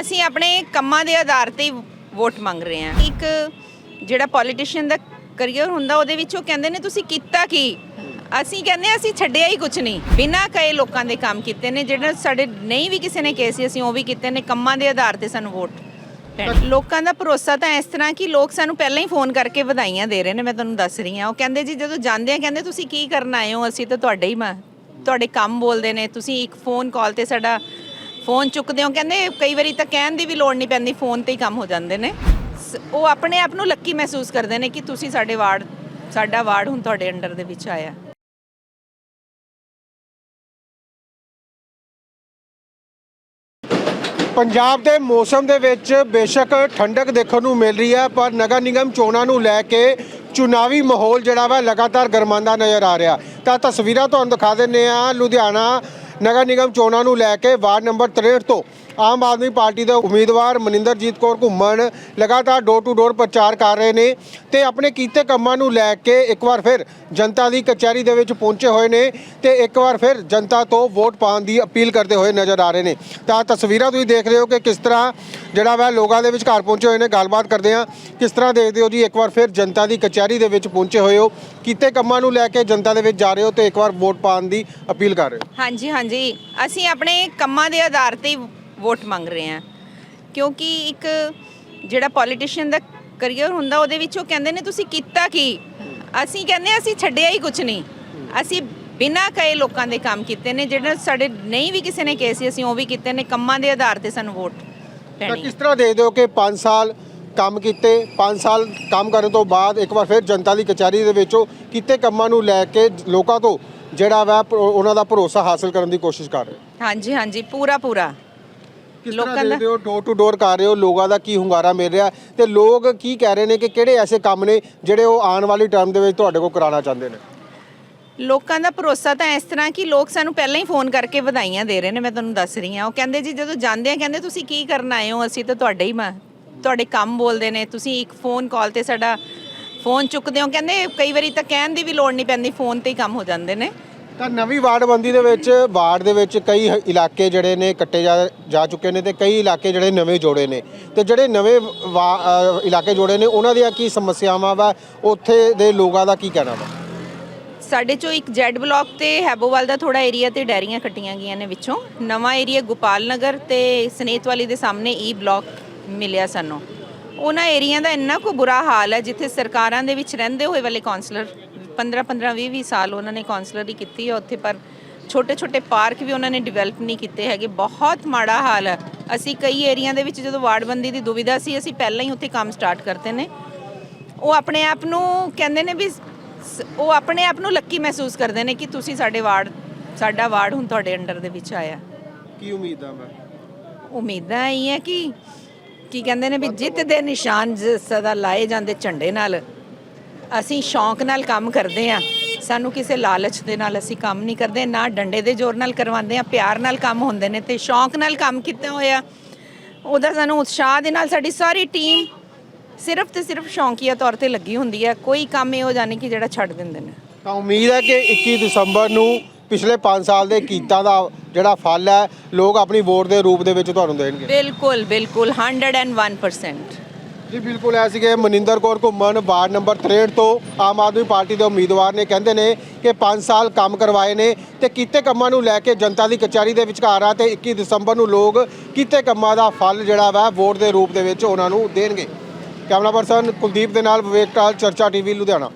ਅਸੀਂ ਆਪਣੇ ਕੰਮਾਂ ਦੇ ਆਧਾਰ ਤੇ ਵੋਟ ਮੰਗ ਰਹੇ ਹਾਂ। ਇੱਕ ਜਿਹੜਾ ਪੋਲੀਟੀਸ਼ੀਅਨ ਦਾ ਕਰੀਅਰ ਹੁੰਦਾ, ਉਹਦੇ ਵਿੱਚ ਉਹ ਕਹਿੰਦੇ ਨੇ, ਤੁਸੀਂ ਕੀਤਾ ਕੀ? ਅਸੀਂ ਕਹਿੰਦੇ ਅਸੀਂ ਛੱਡਿਆ ਹੀ ਕੁਝ ਨਹੀਂ। ਬਿਨਾਂ ਕਹੇ ਲੋਕਾਂ ਦੇ ਕੰਮ ਕੀਤੇ ਨੇ, ਜਿਹੜਾ ਸਾਡੇ ਨਹੀਂ ਵੀ ਕਿਸੇ ਨੇ ਕਹੇ ਸੀ, ਅਸੀਂ ਉਹ ਵੀ ਕੀਤੇ ਨੇ, ਕੰਮਾਂ ਦੇ ਆਧਾਰ ਤੇ ਸਾਨੂੰ ਵੋਟ ਪੈਣੀ। ਲੋਕਾਂ ਦਾ ਭਰੋਸਾ ਤਾਂ ਇਸ ਤਰ੍ਹਾਂ ਕਿ ਲੋਕ ਸਾਨੂੰ ਪਹਿਲਾਂ ਹੀ ਫੋਨ ਕਰਕੇ ਵਧਾਈਆਂ ਦੇ ਰਹੇ ਨੇ, ਮੈਂ ਤੁਹਾਨੂੰ ਦੱਸ ਰਹੀ ਹਾਂ। ਉਹ ਕਹਿੰਦੇ ਜੀ, ਜਦੋਂ ਜਾਂਦੇ ਆ, ਕਹਿੰਦੇ, ਤੁਸੀਂ ਕੀ ਕਰਨ ਆਏ ਹੋ? ਅਸੀਂ ਤਾਂ ਤੁਹਾਡੇ ਹੀ ਮੈਂ, ਤੁਹਾਡੇ ਕੰਮ ਬੋਲਦੇ ਨੇ। ਤੁਸੀਂ ਇੱਕ ਫੋਨ ਕਾਲ ਤੇ ਸਾਡਾ ਫੋਨ ਚੁੱਕਦੇ ਹੋ, ਕਹਿੰਦੇ ਕਈ ਵਾਰੀ ਤਾਂ ਕਹਿਣ ਦੀ ਵੀ ਲੋੜ ਨਹੀਂ ਪੈਂਦੀ, ਫੋਨ ਤੇ ਹੀ ਕੰਮ ਹੋ ਜਾਂਦੇ ਨੇ। ਸ- ਉਹ ਆਪਣੇ ਆਪ ਨੂੰ ਲੱਕੀ ਮਹਿਸੂਸ ਕਰਦੇ ਨੇ ਕਿ ਤੁਸੀਂ ਸਾਡੇ ਵਾਰਡ, ਸਾਡਾ ਵਾਰਡ ਹੁਣ ਤੁਹਾਡੇ ਅੰਡਰ ਦੇ ਵਿੱਚ ਆਇਆ। ਪੰਜਾਬ ਦੇ ਮੌਸਮ ਦੇ ਵਿੱਚ ਬੇਸ਼ੱਕ ਠੰਡਕ ਦੇਖਣ ਨੂੰ ਮਿਲ ਰਹੀ ਹੈ, ਪਰ ਨਗਰ ਨਿਗਮ ਚੋਣਾਂ ਨੂੰ ਲੈ ਕੇ ਚੁਣਾਵੀ ਮਾਹੌਲ ਜਿਹੜਾ ਵਾ ਲਗਾਤਾਰ ਗਰਮਾਉਂਦਾ ਨਜ਼ਰ ਆ ਰਿਹਾ। ਤਾਂ ਤਸਵੀਰਾਂ ਤੁਹਾਨੂੰ ਦਿਖਾ ਦਿੰਨੇ ਆ ਲੁਧਿਆਣਾ ਨਗਰ ਨਿਗਮ ਚੋਣਾਂ ਨੂੰ ਲੈ ਕੇ ਵਾਰਡ ਨੰਬਰ 63 ਤੋਂ ਆਮ ਆਦਮੀ ਪਾਰਟੀ ਦੇ ਉਮੀਦਵਾਰ ਮਨਿੰਦਰਜੀਤ ਕੌਰ ਘੁੰਮਣ ਲਗਾਤਾਰ ਡੋਰ ਟੂ ਡੋਰ ਪ੍ਰਚਾਰ ਕਰ ਰਹੇ ਨੇ ਤੇ ਆਪਣੇ ਕੀਤੇ ਕੰਮਾਂ ਨੂੰ ਲੈ ਕੇ ਇੱਕ ਵਾਰ ਫਿਰ ਜਨਤਾ ਦੀ ਕਚਹਿਰੀ ਦੇ ਵਿੱਚ ਪਹੁੰਚੇ ਹੋਏ ਨੇ ਤੇ ਇੱਕ ਵਾਰ ਫਿਰ ਜਨਤਾ ਤੋਂ ਵੋਟ ਪਾਉਣ ਦੀ ਅਪੀਲ ਕਰਦੇ ਹੋਏ ਨਜ਼ਰ ਆ ਰਹੇ ਨੇ। ਤਾਂ ਤਸਵੀਰਾਂ ਤੁਸੀਂ ਦੇਖ ਰਹੇ ਹੋ ਕਿ ਕਿਸ ਤਰ੍ਹਾਂ ਜਿਹੜਾ ਵਾ ਲੋਕਾਂ ਦੇ ਵਿੱਚ ਘਰ ਪਹੁੰਚੇ ਹੋਏ ਨੇ। ਗੱਲਬਾਤ ਕਰਦੇ ਆ ਕਿਸ ਤਰ੍ਹਾਂ ਦੇਖਦੇ ਹੋ ਜੀ ਇੱਕ ਵਾਰ ਫਿਰ ਜਨਤਾ ਦੀ ਕਚਹਿਰੀ ਦੇ ਵਿੱਚ ਪਹੁੰਚੇ ਹੋਏ ਹੋ? ਕੀਤੇ ਕੰਮਾਂ ਨੂੰ ਲੈ ਕੇ ਜਨਤਾ ਦੇ ਵਿੱਚ ਜਾ ਰਹੇ ਹੋ ਤੇ ਇੱਕ ਵਾਰ ਵੋਟ ਪਾਉਣ ਦੀ ਅਪੀਲ ਕਰ ਰਹੇ ਹੋ? ਹਾਂਜੀ ਹਾਂਜੀ। ਅਸੀਂ ਆਪਣੇ ਕੰਮਾਂ ਦੇ ਆਧਾਰ ਤੇ ਵੋਟ ਮੰਗ ਰਹੇ ਹਾਂ। ਕਿਉਂਕਿ ਇੱਕ ਜਿਹੜਾ ਪੋਲੀਟੀਸ਼ੀਅਨ ਦਾ ਕਰੀਅਰ ਹੁੰਦਾ ਉਹਦੇ ਵਿੱਚ ਉਹ ਕਹਿੰਦੇ ਨੇ ਤੁਸੀਂ ਕੀਤਾ ਕੀ? ਅਸੀਂ ਕਹਿੰਦੇ ਅਸੀਂ ਛੱਡਿਆ ਹੀ ਕੁਝ ਨਹੀਂ। ਅਸੀਂ ਬਿਨਾਂ ਕਹੇ ਲੋਕਾਂ ਦੇ ਕੰਮ ਕੀਤੇ ਨੇ ਜਿਹੜਾ ਸਾਡੇ ਨਹੀਂ ਵੀ ਕਿਸੇ ਨੇ ਕਹੇ ਸੀ ਅਸੀਂ ਉਹ ਵੀ ਕੀਤੇ ਨੇ ਕੰਮਾਂ ਦੇ ਆਧਾਰ ਤੇ ਸਾਨੂੰ ਵੋਟ ਤਾਂ ਪੈਣੀ। ਕਿਸ ਤਰ੍ਹਾਂ ਦੇਖਦੇ ਹੋ ਕਿ 5 ਸਾਲ ਕੰਮ ਕੀਤੇ 5 ਸਾਲ ਕੰਮ ਕਰਨ ਤੋਂ ਬਾਅਦ ਇੱਕ ਵਾਰ ਫਿਰ ਜਨਤਾ ਦੀ ਕਚਹਿਰੀ ਦੇ ਵਿੱਚੋਂ ਕੀਤੇ ਕੰਮਾਂ ਨੂੰ ਲੈ ਕੇ ਲੋਕਾਂ ਤੋਂ ਜਿਹੜਾ ਵਾ ਪ- ਉਹਨਾਂ ਦਾ ਭਰੋਸਾ ਹਾਸਲ ਕਰਨ ਦੀ ਕੋਸ਼ਿਸ਼ ਕਰ ਰਹੇ ਹੋ? ਹਾਂਜੀ ਹਾਂਜੀ ਪੂਰਾ ਪੂਰਾ ਕਿਸ ਤਰ੍ਹਾਂ ਦਾ- ਦੇਖਦੇ ਹੋ ਡੋਰ ਟੂ ਡੋਰ ਕਰ ਰਹੇ ਹੋ? ਲੋਕਾਂ ਦਾ ਕੀ ਹੁੰਗਾਰਾ ਮਿਲ ਰਿਹਾ? ਤੇ ਲੋਕ ਕੀ ਕਹਿ ਰਹੇ ਨੇ ਕਿ ਕਿਹੜੇ ਐਸੇ ਕੰਮ ਨੇ ਜਿਹੜੇ ਉਹ ਆਉਣ ਵਾਲੀ ਟਰਮ ਦੇ ਵਿੱਚ ਤੁਹਾਡੇ ਕੋਲ ਕਰਾਉਣਾ ਚਾਹੁੰਦੇ ਨੇ? ਲੋਕਾਂ ਦਾ ਭਰੋਸਾ ਤਾਂ ਇਸ ਤਰ੍ਹਾਂ ਕਿ ਲੋਕ ਸਾਨੂੰ ਪਹਿਲਾਂ ਹੀ ਫੋਨ ਕਰਕੇ ਵਧਾਈਆਂ ਦੇ ਰਹੇ ਨੇ ਮੈਂ ਤੁਹਾਨੂੰ ਦੱਸ ਰਹੀ ਹਾਂ। ਉਹ ਕਹਿੰਦੇ ਜੀ ਜਦੋਂ ਜਾਂਦੇ ਆ ਕਹਿੰਦੇ ਤੁਸੀਂ ਕੀ ਕਰਨ ਆਏ ਹੋ? ਅਸੀਂ ਤਾਂ ਤੁਹਾਡੇ ਹੀ ਮੈਂ ਤੁਹਾਡੇ ਕੰਮ ਬੋਲਦੇ ਨੇ। ਤੁਸੀਂ ਇੱਕ ਫੋਨ ਕਾਲ ਤੇ ਸਾਡਾ ਫੋਨ ਚੁੱਕਦੇ ਹੋ। ਕਹਿੰਦੇ ਕਈ ਵਾਰੀ ਤਾਂ ਕਹਿਣ ਦੀ ਵੀ ਲੋੜ ਨਹੀਂ ਪੈਂਦੀ ਫੋਨ ਤੇ ਹੀ ਕੰਮ ਹੋ ਜਾਂਦੇ ਨੇ। ਤਾਂ ਨਵੀਂ ਵਾਰਡਬੰਦੀ ਦੇ ਵਿੱਚ ਵਾਰਡ ਦੇ ਵਿੱਚ ਕਈ ਇਲਾਕੇ ਜਿਹੜੇ ਨੇ ਕੱਟੇ ਜਾ ਜਾ ਚੁੱਕੇ ਨੇ ਤੇ ਕਈ ਇਲਾਕੇ ਜਿਹੜੇ ਨਵੇਂ ਜੋੜੇ ਨੇ। ਤੇ ਜਿਹੜੇ ਨਵੇਂ ਵਾ- ਅ, ਇਲਾਕੇ ਜੋੜੇ ਨੇ ਉਹਨਾਂ ਦੀਆਂ ਕੀ ਸਮੱਸਿਆਵਾਂ ਵਾ? ਉੱਥੇ ਦੇ ਲੋਕਾਂ ਦਾ ਕੀ ਕਹਿਣਾ ਵਾ? ਸਾਡੇ ਚੋਂ ਇੱਕ ਜੈਡ ਬਲਾਕ ਤੇ ਹੈਬੋਵਾਲ ਦਾ ਥੋੜਾ ਏਰੀਆ ਤੇ ਡੈਰੀਆਂ ਕੱਟੀਆਂ ਗਈਆਂ ਨੇ ਵਿੱਚੋਂ। ਨਵਾਂ ਏਰੀਆ ਗੋਪਾਲ ਨਗਰ ਤੇ ਸਨੇਤ ਵਾਲੀ ਦੇ ਸਾਹਮਣੇ ਈ ਬਲਾਕ ਮਿਲਿਆ ਸਾਨੂੰ। ਉਹਨਾਂ ਏਰੀਆ ਦਾ ਇੰਨਾ ਕੋ ਬੁਰਾ ਹਾਲ ਹੈ ਜਿੱਥੇ ਸਰਕਾਰਾਂ ਦੇ ਵਿੱਚ ਰਹਿੰਦੇ ਹੋਏ ਵਾਲੇ ਕਾਉਂਸਲਰ 15 15 20 20 ਸਾਲ ਉਹਨਾਂ ਨੇ ਕਾਉਂਸਲਰੀ ਕੀਤੀ ਹੈ ਉੱਥੇ ਪਰ ਛੋਟੇ ਛੋਟੇ ਪਾਰਕ ਵੀ ਉਹਨਾਂ ਨੇ ਡਿਵੈਲਪ ਨਹੀਂ ਕੀਤੇ ਹੈਗੇ। ਬਹੁਤ ਮਾੜਾ ਹਾਲ ਹੈ ਅਸੀਂ ਕਈ ਏਰੀਆ ਦੇ ਵਿੱਚ ਜਦੋਂ ਵਾਰਡਬੰਦੀ ਦੀ ਦੁਵਿਧਾ ਸੀ ਅਸੀਂ ਪਹਿਲਾਂ ਹੀ ਉੱਥੇ ਕੰਮ ਸਟਾਰਟ ਕਰਤੇ ਨੇ। ਉਹ ਆਪਣੇ ਆਪ ਨੂੰ ਕਹਿੰਦੇ ਨੇ ਵੀ ਉਹ ਆਪਣੇ ਆਪ ਨੂੰ ਲੱਕੀ ਮਹਿਸੂਸ ਕਰਦੇ ਨੇ ਕਿ ਤੁਸੀਂ ਸਾਡੇ ਵਾਰਡ ਸਾਡਾ ਵਾਰਡ ਹੁਣ ਤੁਹਾਡੇ ਅੰਡਰ ਦੇ ਵਿੱਚ ਆਇਆ। ਕੀ ਉਮੀਦ ਮੈਂ ਉਮੀਦਾਂ ਇਹ ਹੈ ਕਿ ਕੀ ਕਹਿੰਦੇ ਨੇ ਵੀ ਜਿੱਤ ਦੇ ਨਿਸ਼ਾਨ ਸਦਾ ਲਾਏ ਜਾਂਦੇ ਝੰਡੇ ਨਾਲ। ਅਸੀਂ ਸ਼ੌਂਕ ਨਾਲ ਕੰਮ ਕਰਦੇ ਆ ਸਾਨੂੰ ਕਿਸੇ ਲਾਲਚ ਦੇ ਨਾਲ ਅਸੀਂ ਕੰਮ ਨਹੀਂ ਕਰਦੇ ਨਾ ਡੰਡੇ ਦੇ ਜ਼ੋਰ ਨਾਲ ਕਰਵਾਉਂਦੇ ਆ ਪਿਆਰ ਨਾਲ ਕੰਮ ਹੁੰਦੇ ਨੇ ਤੇ ਸ਼ੌਂਕ ਨਾਲ ਕੰਮ ਕੀਤਾ ਹੋਇਆ? ਉਹਦਾ ਸਾਨੂੰ ਉਤਸ਼ਾਹ ਦੇ ਨਾਲ ਸਾਡੀ ਸਾਰੀ ਟੀਮ ਸਿਰਫ ਤੇ ਸਿਰਫ ਸ਼ੌਂਕੀਆ ਤੌਰ ਤੇ ਲੱਗੀ ਹੁੰਦੀ ਹੈ। ਕੋਈ ਕੰਮ ਇਹੋ ਜਾਣੀ ਕਿ ਜਿਹੜਾ ਛੱਡ ਦਿੰਦੇ ਨੇ। ਤਾਂ ਉਮੀਦ ਹੈ ਕਿ 21 ਦਸੰਬਰ ਨੂੰ ਪਿਛਲੇ 5 ਸਾਲ ਦੇ ਕੀਤਾਂ ਦਾ ਜਿਹੜਾ ਫਲ ਹੈ ਲੋਕ ਆਪਣੀ ਵੋਟ ਦੇ ਰੂਪ ਦੇ ਵਿੱਚ ਤੁਹਾਨੂੰ ਦੇਣਗੇ। ਬਿਲਕੁਲ ਬਿਲਕੁਲ 101% ਜੀ, ਬਿਲਕੁਲ ਐ ਸੀਗੇ ਮਨਿੰਦਰ ਕੌਰ ਘੁੰਮਣ, ਵਾਰਡ ਨੰਬਰ 63 ਤੋਂ ਆਮ ਆਦਮੀ ਪਾਰਟੀ ਦੇ ਉਮੀਦਵਾਰ ਨੇ, ਕਹਿੰਦੇ ਨੇ ਕਿ 5 ਸਾਲ ਕੰਮ ਕਰਵਾਏ ਨੇ ਤੇ ਕੀਤੇ ਕੰਮਾਂ ਨੂੰ ਲੈ ਕੇ ਜਨਤਾ ਦੀ ਕਚਹਿਰੀ ਦੇ ਵਿਚਕਾਰ ਆ ਤੇ 21 ਦਸੰਬਰ ਨੂੰ ਲੋਕ ਕੀਤੇ ਕੰਮਾਂ ਦਾ ਫਲ ਜਿਹੜਾ ਵਾ ਵੋਟ ਦੇ ਰੂਪ ਦੇ ਵਿੱਚ ਉਹਨਾਂ ਨੂੰ ਦੇਣਗੇ। ਕੈਮਰਾ ਪਰਸਨ ਕੁਲਦੀਪ ਦੇ ਨਾਲ ਵਿਵੇਕ ਟਾਲ ਚਰਚਾ ਟੀਵੀ, ਲੁਧਿਆਣਾ।